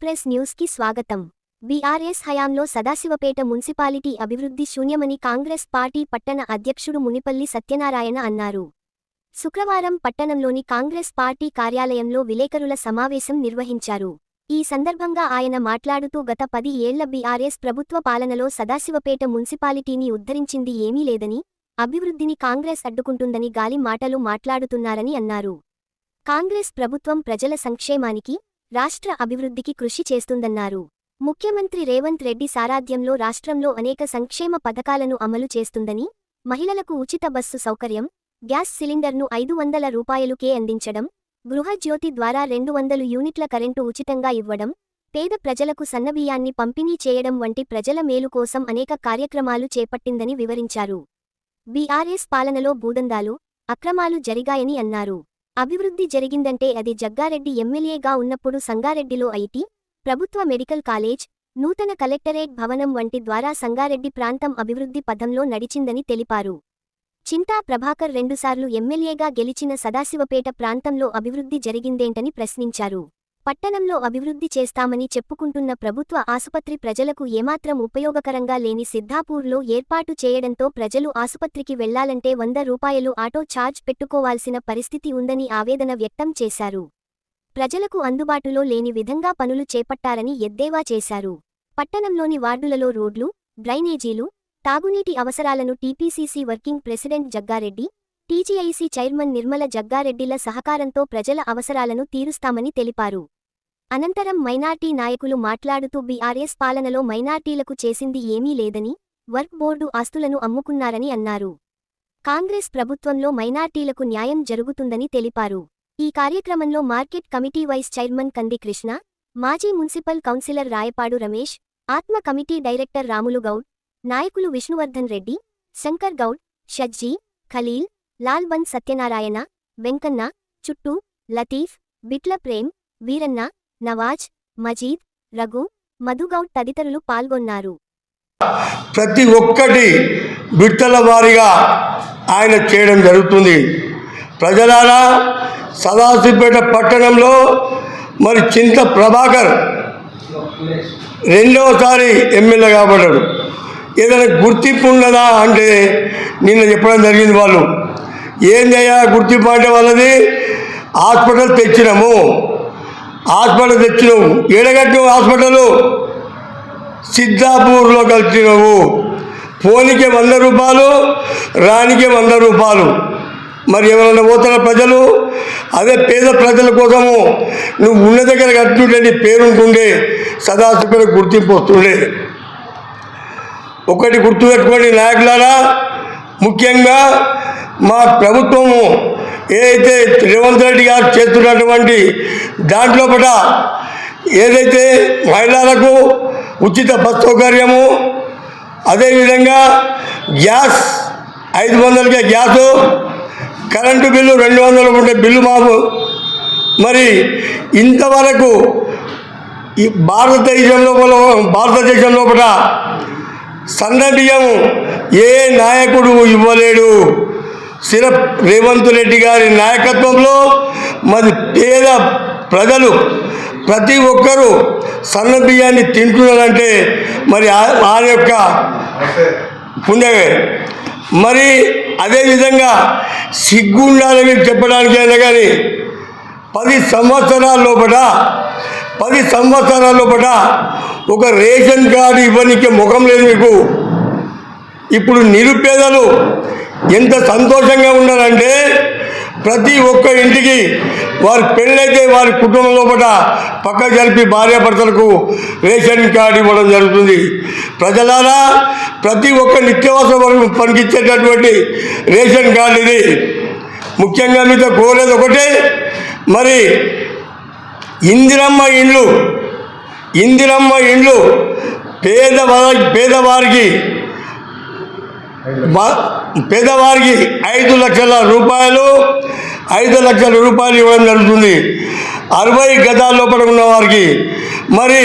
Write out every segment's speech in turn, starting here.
Express న్యూస్కి స్వాగతం. BRS హయాంలో సదాశివపేట మున్సిపాలిటీ అభివృద్ధి శూన్యమని కాంగ్రెస్ పార్టీ పట్టణ అధ్యక్షుడు మునిపల్లి సత్యనారాయణ అన్నారు. శుక్రవారం పట్టణంలోని కాంగ్రెస్ పార్టీ కార్యాలయంలో విలేకరుల సమావేశం నిర్వహించారు. ఈ సందర్భంగా ఆయన మాట్లాడుతూ గత పది ఏళ్ళ బీఆర్ఎస్ ప్రభుత్వ పాలనలో సదాశివపేట మున్సిపాలిటీని ఉద్ధరించింది ఏమీ లేదని అభివృద్ధిని కాంగ్రెస్ అడ్డుకుంటుందని గాలి మాటలు మాట్లాడుతున్నారని అన్నారు. కాంగ్రెస్ ప్రభుత్వం ప్రజల సంక్షేమానికి రాష్ట్ర అభివృద్ధికి కృషి చేస్తుందన్నారు. ముఖ్యమంత్రి రేవంత్ రెడ్డి సారాధ్యంలో రాష్ట్రంలో అనేక సంక్షేమ పథకాలను అమలు చేస్తుందని మహిళలకు ఉచిత బస్సు సౌకర్యం గ్యాస్ సిలిండర్ను ఐదు వందల రూపాయలుకే అందించడం గృహజ్యోతి ద్వారా రెండు వందలు యూనిట్ల కరెంటు ఉచితంగా ఇవ్వడం పేద ప్రజలకు సన్నబియ్యాన్ని పంపిణీ చేయడం వంటి ప్రజల మేలు కోసం అనేక కార్యక్రమాలు చేపట్టిందని వివరించారు. బీఆర్ఎస్ పాలనలో భూదందాలు అక్రమాలు జరిగాయని అన్నారు. అభివృద్ధి జరిగిందంటే అది జగ్గారెడ్డి ఎమ్మెల్యేగా ఉన్నప్పుడు సంగారెడ్డిలో ఐటీ ప్రభుత్వ మెడికల్ కాలేజ్ నూతన కలెక్టరేట్ భవనం వంటి ద్వారా సంగారెడ్డి ప్రాంతం అభివృద్ధి పథంలో నడిచిందని తెలిపారు. చింతా ప్రభాకర్ రెండుసార్లు ఎమ్మెల్యేగా గెలిచిన సదాశివపేట ప్రాంతంలో అభివృద్ధి జరిగిందేంటని ప్రశ్నించారు. పట్టణంలో అభివృద్ధి చేస్తామని చెప్పుకుంటున్న ప్రభుత్వ ఆసుపత్రి ప్రజలకు ఏమాత్రం ఉపయోగకరంగా లేని సిద్ధాపూర్లో ఏర్పాటు చేయడంతో ప్రజలు ఆసుపత్రికి వెళ్ళాలంటే వంద రూపాయలు ఆటో ఛార్జ్ పెట్టుకోవాల్సిన పరిస్థితి ఉందని ఆవేదన వ్యక్తం చేశారు. ప్రజలకు అందుబాటులో లేని విధంగా పనులు చేపట్టారని ఎద్దేవా చేశారు. పట్టణంలోని వార్డులలో రోడ్లు డ్రైనేజీలు తాగునీటి అవసరాలను TPCC working president Jaggareddy TGIC chairman Nirmala జగ్గారెడ్డిల సహకారంతో ప్రజల అవసరాలను తీరుస్తామని తెలిపారు. అనంతరం మైనార్టీ నాయకులు మాట్లాడుతూ బీఆర్ఎస్ పాలనలో మైనార్టీలకు చేసింది ఏమీ లేదని వర్క్ బోర్డు ఆస్తులను అమ్ముకున్నారని అన్నారు. కాంగ్రెస్ ప్రభుత్వంలో మైనార్టీలకు న్యాయం జరుగుతుందని తెలిపారు. ఈ కార్యక్రమంలో మార్కెట్ కమిటీ వైస్ చైర్మన్ కంది కృష్ణ మాజీ మున్సిపల్ కౌన్సిలర్ రాయపాడు రమేష్ ఆత్మ కమిటీ డైరెక్టర్ రాములు గౌడ్ నాయకులు విష్ణువర్ధన్ రెడ్డి శంకర్ గౌడ్ షజ్జీ ఖలీల్ లాల్బన్ సత్యనారాయణ వెంకన్న చుట్టూ లతీఫ్ బిట్ల ప్రేమ్ వీరన్న నవాజ్ మజీద్ రఘు మధుగౌడ్ తదితరులు పాల్గొన్నారు. ప్రతి ఒక్కటి విడతల వారీగా ఆయన చేయడం జరుగుతుంది. ప్రజలారా సదాశివపేట పట్టణంలో మరి చింత ప్రభాకర్ రెండవసారి ఎమ్మెల్యే కాబడ్డాడు. ఏదైనా గుర్తింపు ఉన్నదా అంటే నిన్న చెప్పడం జరిగింది వాళ్ళు. ఏందయ్యా గుర్తింపు అంటే వాళ్ళది హాస్పిటల్ తెచ్చినాము. హాస్పిటల్ తెచ్చినవు. ఏడగట్టు హాస్పిటల్? సిద్ధాపూర్లో కలిసినవు. పోనీకి వంద రూపాయలు రానికి వంద రూపాయలు. మరి ఎవరైనా పోతున్న ప్రజలు? అదే పేద ప్రజల కోసము నువ్వు ఉన్న దగ్గర కట్టుంటే నీ పేరుంటుండే సదాశివపేట గుర్తింపు వస్తుండే. ఒకటి గుర్తుపెట్టుకోండి నాయకులారా ముఖ్యంగా మా ప్రభుత్వము ఏదైతే రేవంత్ రెడ్డి గారు చేస్తున్నటువంటి దాంట్లో పట ఏదైతే మహిళలకు ఉచిత బస్ సౌకర్యము అదేవిధంగా గ్యాస్ ఐదు వందలకే గ్యాసు కరెంటు బిల్లు రెండు వందలు ఉంటే బిల్లు మాపు మరి ఇంతవరకు ఈ భారతదేశం లోపల భారతదేశం లోపల సన్న బియ్యం ఏ నాయకుడు ఇవ్వలేడు. సిరప్ రేవంత్ రెడ్డి గారి నాయకత్వంలో మరి పేద ప్రజలు ప్రతి ఒక్కరూ సన్న బియ్యాన్ని తింటున్నారంటే మరి ఆ- యొక్క పుణ్యమే. మరి అదేవిధంగా సిగ్గుండాలని మీకు చెప్పడానికైనా కానీ పది సంవత్సరాల లోపల పది సంవత్సరాల లోపల ఒక రేషన్ కార్డు ఇవ్వడానికి ముఖం లేదు మీకు. ఇప్పుడు నిరుపేదలు ఎంత సంతోషంగా ఉన్నారంటే ప్రతి ఒక్క ఇంటికి వారి పెళ్ళైతే వారి కుటుంబం లోపల పక్క జరిపి భార్యాభర్తలకు రేషన్ కార్డు ఇవ్వడం జరుగుతుంది. ప్రజలారా ప్రతి ఒక్క నిత్యావసర వరకు పనికిచ్చేటటువంటి రేషన్ కార్డు ఇది. ముఖ్యంగా మీతో కోరేది ఒకటే మరి ఇందిరమ్మ ఇండ్లు ఇందిరమ్మ ఇండ్లు పేదవారి పేదవారికి పేదవారికి ఐదు లక్షల రూపాయలు ఐదు లక్షల రూపాయలు ఇవ్వడం జరుగుతుంది. అరవై గదాల లోపల ఉన్న వారికి మరి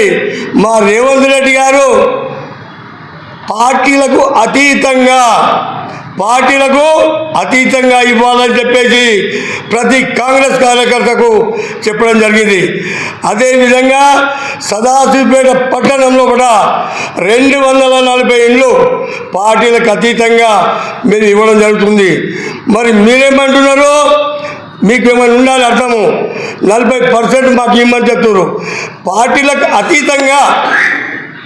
మా రేవంత్ రెడ్డి గారు పార్టీలకు అతీతంగా పార్టీలకు అతీతంగా ఇవ్వాలని చెప్పేసి ప్రతి కాంగ్రెస్ కార్యకర్తకు చెప్పడం జరిగింది. అదేవిధంగా సదాశివపేట పట్టణంలో కూడా రెండు వందల నలభై ఇండ్లు పార్టీలకు అతీతంగా మీరు ఇవ్వడం జరుగుతుంది. మరి మీరేమంటున్నారు? మీకు ఏమైనా ఉండాలి అర్థము? నలభై పర్సెంట్ మాకు ఇమ్మని చెప్తున్నారు. పార్టీలకు అతీతంగా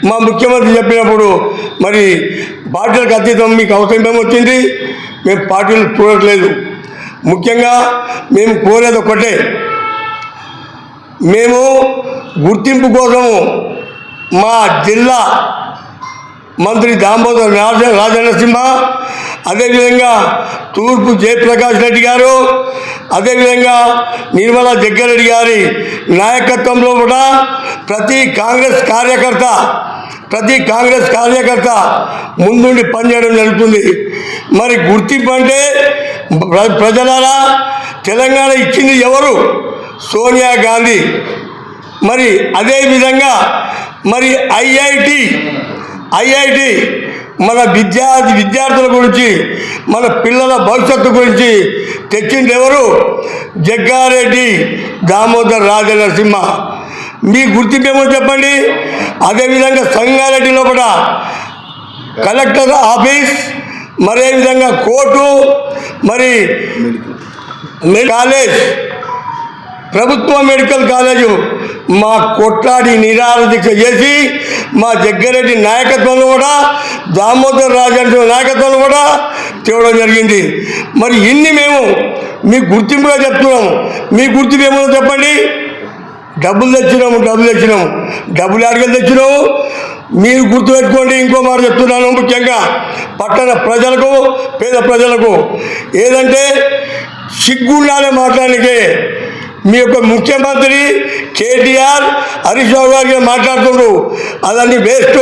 మా ముఖ్యమంత్రి చెప్పినప్పుడు మరి పార్టీలకు అతీతం మీకు అవసరం ఏమొచ్చింది? మేము పార్టీలు చూడట్లేదు. ముఖ్యంగా మేము కోరేది ఒకటే మేము గుర్తింపు కోసము మా జిల్లా మంత్రి దామోదర్ రాజ రాజనరసింహ అదేవిధంగా తూర్పు జయప్రకాష్ రెడ్డి గారు అదేవిధంగా నిర్మలా జగ్గారెడ్డి గారి నాయకత్వంలో కూడా ప్రతి కాంగ్రెస్ కార్యకర్త ప్రతి కాంగ్రెస్ కార్యకర్త ముందుండి పనిచేయడం జరుగుతుంది. మరి గుర్తింపు అంటే ప్రజలారా తెలంగాణ ఇచ్చింది ఎవరు? సోనియా గాంధీ. మరి అదేవిధంగా మరి ఐఐటి ఐఐటి మన విద్యార్థి విద్యార్థుల గురించి మన పిల్లల భవిష్యత్తు గురించి తెచ్చింది ఎవరు? జగ్గారెడ్డి దామోదర్ రాజనరసింహ. మీ గుర్తింపు ఏమో చెప్పండి? అదేవిధంగా సంగారెడ్డి లోపల కలెక్టర్ ఆఫీస్ మరే విధంగా కోర్టు మరి కాలేజ్. ప్రభుత్వ మెడికల్ కాలేజు మా కొట్లాడి నిరాహార చేసి మా జగ్గారెడ్డి నాయకత్వంలో కూడా దామోదర్ రాజు నాయకత్వంలో కూడా తేవడం జరిగింది. మరి ఇన్ని మేము మీ గుర్తింపుగా చెప్తున్నాము. మీ గుర్తింపు ఏమో చెప్పండి. డబ్బులు తెచ్చినాము డబ్బులు తెచ్చినాము. డబ్బులు అడిగలు తెచ్చినాము మీరు గుర్తుపెట్టుకోండి ఇంకో మాట చెప్తున్నాను ముఖ్యంగా. పట్టణ ప్రజలకు పేద ప్రజలకు. ఏదంటే సిగ్గుండాలే మాట్లాడడానికి మీ యొక్క ముఖ్యమంత్రి కేటీఆర్ హరీష్ రావు గారు మాట్లాడుతుండ్రు. అదన్నీ వేస్ట్.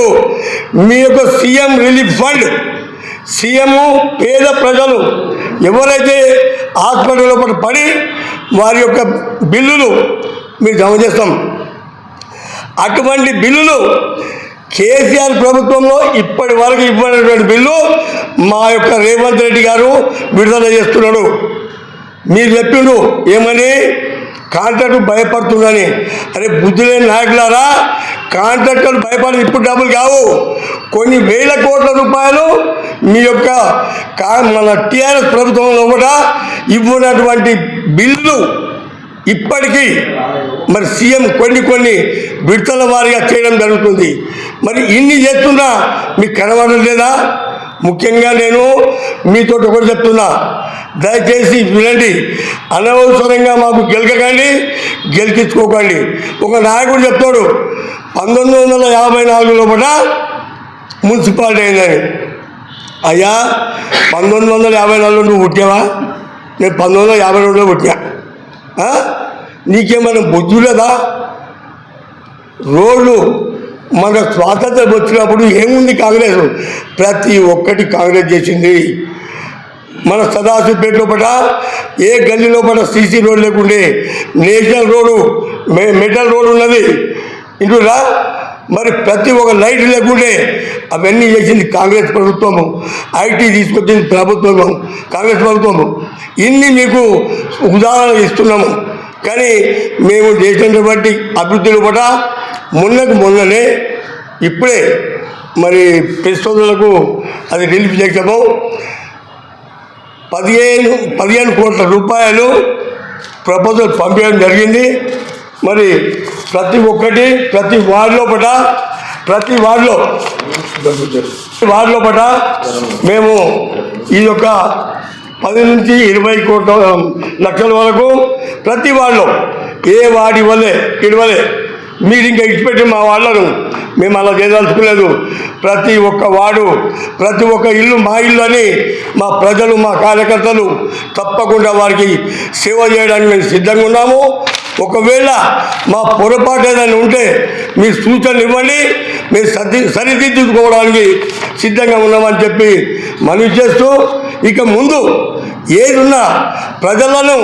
మీ యొక్క సీఎం రిలీఫ్ ఫండ్ సీఎం పేద ప్రజలు ఎవరైతే హాస్పిటల్లో పడి పడి వారి యొక్క బిల్లులు మీరు జమ చేస్తాం. అటువంటి బిల్లులు కేసీఆర్ ప్రభుత్వంలో ఇప్పటి వరకు ఇవ్వనటువంటి బిల్లు మా యొక్క రేవంత్ రెడ్డి గారు విడుదల చేస్తున్నాడు. మీరు చెప్పిండు ఏమని? కాంట్రాక్టు భయపడుతుందని. అరే బుద్ధి లేని నాయకులారా కాంట్రాక్టర్లు భయపడి ఇప్పుడు డబ్బులు కావు. కొన్ని వేల కోట్ల రూపాయలు మీ యొక్క కా మన టీఆర్ఎస్ ప్రభుత్వంలో కూడా ఇవ్వనటువంటి బిల్లు ఇప్పటికీ మరి సీఎం కొన్ని కొన్ని విడతల వారీగా చేయడం జరుగుతుంది. మరి ఇన్ని చేస్తున్నా మీకు కనబడడం లేదా ముఖ్యంగా నేను మీతో ఒకటి చెప్తున్నా. దయచేసి వినండి. అనవసరంగా మాకు గెలకకండి గెలిపించుకోకండి. ఒక నాయకుడు చెప్తాడు పంతొమ్మిది వందల యాభై నాలుగు లోపల మున్సిపాలిటీ అయిందని. అయ్యా పంతొమ్మిది వందల యాభై నాలుగులో నువ్వు పుట్టావా? నేను పంతొమ్మిది వందల యాభై రెండులో పుట్టా. నీకేమైనా బుద్ధి లేదా రోడ్లు మన స్వాతంత్రం వచ్చినప్పుడు ఏముంది కాంగ్రెస్? ప్రతి ఒక్కటి కాంగ్రెస్ చేసింది. మన సదాశివపేట లోపల ఏ గల్లీ లోపల సీసీ రోడ్ లేకుండే నేషనల్ రోడ్డు మె మెటల్ రోడ్ ఉన్నది. ఇంటురా మరి ప్రతి ఒక్క లైట్ లేకుండే అవన్నీ చేసింది కాంగ్రెస్ ప్రభుత్వము. ఐటీ తీసుకొచ్చింది ప్రభుత్వము కాంగ్రెస్ ప్రభుత్వము. ఇన్ని మీకు ఉదాహరణ ఇస్తున్నాము. కానీ మేము చేసినటువంటి అభివృద్ధిలో కూడా మొన్నకు మొన్ననే ఇప్పుడే మరి పరిశోధనలకు అది రిలీఫ్ చేసాము పదిహేను పదిహేను కోట్ల రూపాయలు ప్రపోజల్ పంపించడం జరిగింది. మరి ప్రతి ఒక్కటి ప్రతి వార్డు లోపల ప్రతి వార్డులో వార్డు లోపల మేము ఈ యొక్క పది నుంచి ఇరవై కోట్ల లక్షల వరకు ప్రతి వార్డులో ఏ వార్డు ఇవ్వలే ఇవ్వలే. మీరు ఇంకా ఇచ్చిపెట్టి మా వాళ్ళను. మేము అలా చేయదలుచుకోలేదు. ప్రతి ఒక్క వాడు ప్రతి ఒక్క ఇల్లు మా ఇల్లు అని మా ప్రజలు మా కార్యకర్తలు తప్పకుండా వారికి సేవ చేయడానికి మేము సిద్ధంగా ఉన్నాము. ఒకవేళ మా పొరపాటు ఏదైనా ఉంటే మీ సూచనలు ఇవ్వండి. మేము సర్ది సరిదిద్దుకోవడానికి సిద్ధంగా ఉన్నామని చెప్పి మనవి చేస్తూ ఇక ముందు ఏదున్నా ప్రజలను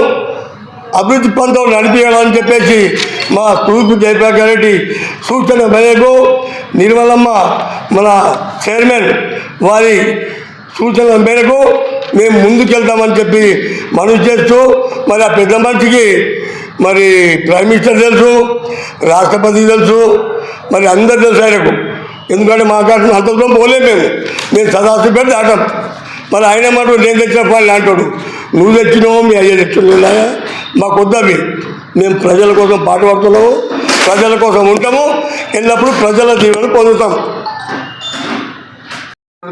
అభివృద్ధి పంతం నడిపించాలని చెప్పేసి మా తూర్పు జయప్రకాష్ రెడ్డి సూచన మేరకు నిర్మలమ్మ మన చైర్మన్ వారి సూచనల మేరకు మేము ముందుకెళ్తామని చెప్పి మనవి చేస్తూ మరి ఆ పెద్ద మనిషికి మరి ప్రైమ్ మినిస్టర్ తెలుసు రాష్ట్రపతి తెలుసు మరి అందరు తెలుసు ఆయనకు. ఎందుకంటే మా కాసిన అంత దూరం పోలేము మేము. మేము సదాశివపేట దాటాం. మరి ఆయన మాట నేను తెచ్చిన పాలు అంటాడు నువ్వు తెచ్చినావు మీ అయ్య తెచ్చినా మాకు వద్దవి. మేము ప్రజల కోసం పాటుపడుతున్నాము ప్రజల కోసం ఉంటాము ఎల్లప్పుడూ ప్రజల దీవెన పొందుతాం.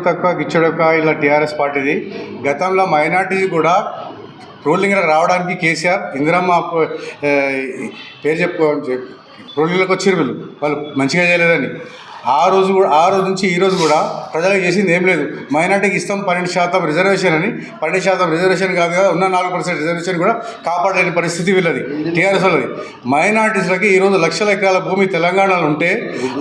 తక్కువ గిచ్చడొక్క ఇలా టీఆర్ఎస్ పార్టీది. గతంలో మైనార్టీ కూడా రూలింగ్ రావడానికి కేసీఆర్ ఇందిరమ్మ పేరు చెప్పుకో రూలింగ్లోకి వచ్చారు వీళ్ళు. వాళ్ళు మంచిగా చేయలేదని. ఆ రోజు కూడా ఆ రోజు నుంచి ఈ రోజు కూడా ప్రజలకు చేసింది ఏం లేదు. మైనార్టీకి ఇస్తాం పన్నెండు శాతం రిజర్వేషన్ అని. పన్నెండు శాతం రిజర్వేషన్ కాదు కదా ఉన్న నాలుగు పర్సెంట్ రిజర్వేషన్ కూడా కాపాడలేని పరిస్థితి వీళ్ళది టీఆర్ఎస్ వాళ్ళది. మైనార్టీస్లకి ఈరోజు లక్షల ఎకరాల భూమి తెలంగాణలో ఉంటే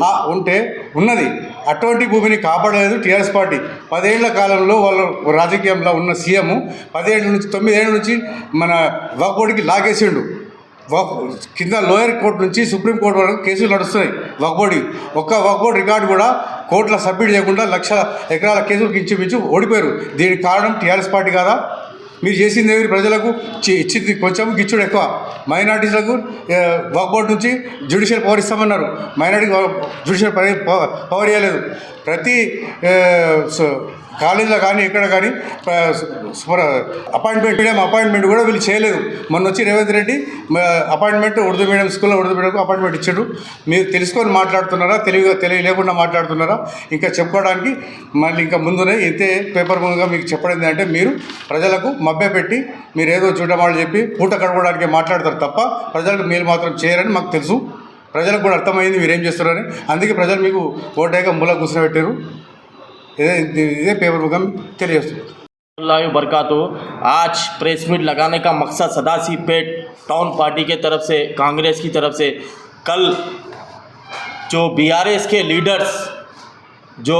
ఆ ఉంటే ఉన్నది. అటువంటి భూమిని కాపాడలేదు టీఆర్ఎస్ పార్టీ. పదేళ్ళ కాలంలో వాళ్ళు రాజకీయంలో ఉన్న సీఎం పదేళ్ళ నుంచి తొమ్మిదేళ్ళ నుంచి మన వక్బోర్డుకి లాగేసిండు. కింద లోయర్ కోర్టు నుంచి సుప్రీం కోర్టు వరకు కేసులు నడుస్తున్నాయి. వక్బోర్డు ఒక్క వక్బోర్డు రికార్డు కూడా కోర్టులో సబ్మిట్ చేయకుండా లక్ష ఎకరాల కేసులు ఇంచుమించు ఓడిపోయారు. దీనికి కారణం టీఆర్ఎస్ పార్టీ కాదా? మీరు చేసింది ఏమి ప్రజలకు? ఇచ్చింది కొంచెం గిచ్చుడు ఎక్కువ. మైనార్టీస్లకు వాక్బోర్డ్ నుంచి జ్యుడిషియల్ పవర్ ఇస్తామన్నారు. మైనార్టీ జ్యుడిషియల్ పవర్ పవర్ ఇవ్వలేదు ప్రతి కాలేజీలో కానీ ఎక్కడ కానీ అపాయింట్మెంట్ మీడియం అపాయింట్మెంట్ కూడా వీళ్ళు చేయలేదు. మొన్న వచ్చి రేవంత్ రెడ్డి అపాయింట్మెంట్ ఉర్దూ మీడియం స్కూల్లో ఉర్దూ మీడియంకు అపాయింట్మెంట్ ఇచ్చాడు. మీరు తెలుసుకొని మాట్లాడుతున్నారా? తెలివిగా తెలివి లేకుండా మాట్లాడుతున్నారా? ఇంకా చెప్పుకోవడానికి మళ్ళీ ఇంకా ముందునే ఇంతే పేపర్ ముందుగా మీకు చెప్పడం అంటే మీరు ప్రజలకు మభ్యపెట్టి మీరు ఏదో చూడమాలు చెప్పి పూట కడగడానికి మాట్లాడతారు తప్ప ప్రజలకు మీరు మాత్రం చేయరని మాకు తెలుసు. ప్రజలకు కూడా అర్థమైంది మీరు ఏం చేస్తున్నారని. అందుకే ప్రజలు మీకు ఓటేగా మూల కూర్చోబెట్టారు ಇದೇ पेपर बुक ಮುಖಾಂ ತಿಳಿಯಿಸ್ಬೋದು आज प्रेस मीट लगाने का मकसद सदासी पेट टाउन पार्टी के तरफ़ से, कांग्रेस की तरफ़ से। कल जो बीआरएस के लीडर्स जो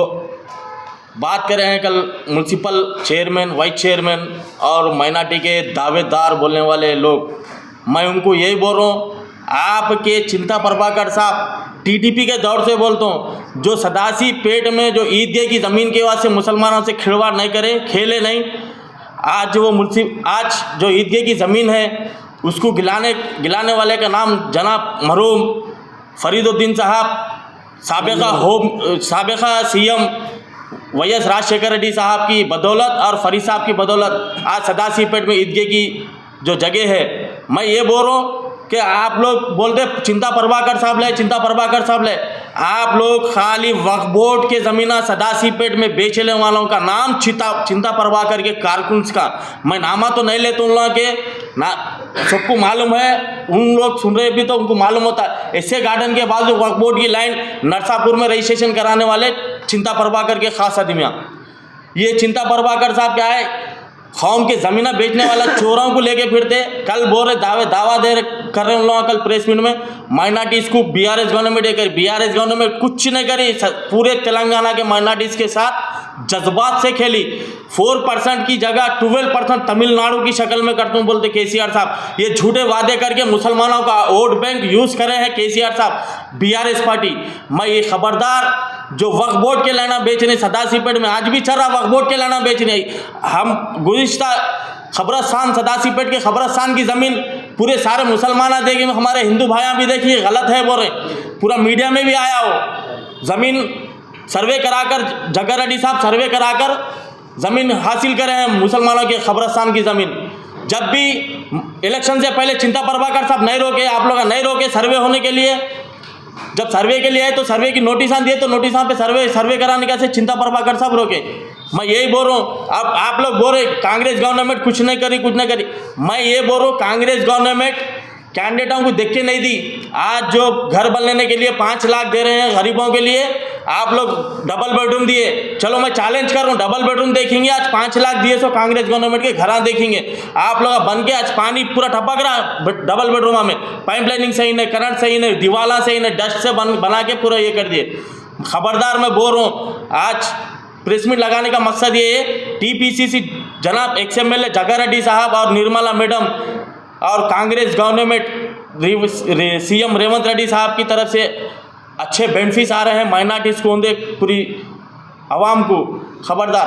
बात कर रहे हैं, कल म्यूनसिपल चेयरमैन वाइस चेयरमैन और माइनार्टी के दावेदार बोलने वाले लोग, मैं उनको यही बोल रहा हूँ, आपके चिंता प्रभाकर साहब टीडीपी के दौर से बोलता हूँ जो सदासी पेट में जो ईदगाह की ज़मीन के वास्ते मुसलमानों से खिलवाड़ नहीं करे खेले नहीं आज वो मुंशी आज जो ईदगाह की ज़मीन है उसको गिलाने गिलाने वाले का नाम जनाब मरूम फरीदुद्दीन साहब सबका होम सबका CM Y S Rajasekhar Reddy साहब की बदौलत और फरीद साहब की बदौलत आज सदासी पेट में ईदगाह की जो जगह है। मैं ये बोल रहा हूँ कि आप लोग बोलते चिंता प्रभाकर साहब ले, चिंता प्रभाकर साहब ले। आप लोग खाली वक्फ बोर्ड के ज़मीना सदासी पेट में बेचने वालों का नाम चिंता चिंता प्रभाकर के कारकुन्स का। मैं नामा तो नहीं लेता उन लोगों के। ना, सबको मालूम है, उन लोग सुन रहे भी तो उनको मालूम होता है। ऐसे गार्डन के बाजू वक्फ बोर्ड की लाइन नरसापुर में रजिस्ट्रेशन कराने वाले चिंता प्रभाकर के खास आदमियाँ ये चिंता प्रभाकर साहब क्या है? कौम के ज़मीना बेचने वाला चोरों को लेके फिरते कल बोल रहे दावे, दावा दे रहे कर रहे उन लोगों कल प्रेस मीट में माइनॉरिटीज़ को बीआरएस गवर्नमेंट ये करी बीआरएस गवर्नमेंट कुछ नहीं करी पूरे तेलंगाना के माइनॉरिटीज़ के साथ जज्बात से खेली। फोर परसेंट की जगह ट्वेल्व परसेंट तमिलनाडु की शक्ल में करता हूँ बोलते के सी आर साहब। ये झूठे वादे करके मुसलमानों का वोट बैंक यूज़ करे हैं के सी आर साहब। BRS party. मैं ये खबरदार जो वक्फ बोर्ड के लाना बेचने सदासीपेट में आज भी चल रहा वक्फ बोर्ड के लाना बेचने, हम गुज्त खबरस्तान सदासीपेट के खबरस्तान की ज़मीन पूरे सारे मुसलमान देखे हमारे हिंदू भाइयाँ भी देखिए, गलत है बोल रहे। पूरा मीडिया में भी आया हो। ज़मीन सर्वे कराकर जगह रेड्डी साहब सर्वे कराकर ज़मीन हासिल करे हैं मुसलमानों के खबरस्तान की ज़मीन। जब भी इलेक्शन से पहले चिंता प्रभाकर साहब नहीं रोके, आप लोग नहीं रोके सर्वे होने के लिए। जब सर्वे के लिए आए तो सर्वे की नोटिस दिए तो नोटिस पे सर्वे सर्वे कराने का से चिंता प्रभाकर साहब रोके। मैं यही बोल रहा हूँ अब आप लोग बोल रहे, कांग्रेस गवर्नमेंट कुछ नहीं करी, कुछ नहीं करी। मैं ये बोल रहा हूँ, कांग्रेस गवर्नमेंट कैंडिडेटों को देख के नहीं दी। आज जो घर बनने के लिए पाँच लाख दे रहे हैं गरीबों के लिए, आप लोग डबल बेडरूम दिए। चलो मैं चैलेंज कर रहा हूँ डबल बेडरूम देखेंगे, आज पाँच लाख दिए सो कांग्रेस गवर्नमेंट के घर देखेंगे। आप लोग बन के आज पानी पूरा टपक रहा डबल बेडरूम में पाइप लाइनिंग सही नहीं करंट सही नहीं, दीवाला सही नहीं डस्ट से बन, बना के पूरा ये कर दिए। खबरदार मैं बोल रहा हूँ, आज प्रेस मीट लगाने का मकसद ये है। टीपीसीसी जनाब एक्स एम एल जगा रेड्डी साहब और निर्मला मैडम और कांग्रेस गवर्नमेंट सीएम रेवंत रेड्डी साहब की तरफ़ से अच्छे बेनिफिट्स आ रहे हैं। माइनॉरिटीज़ को पूरी आवाम को। खबरदार।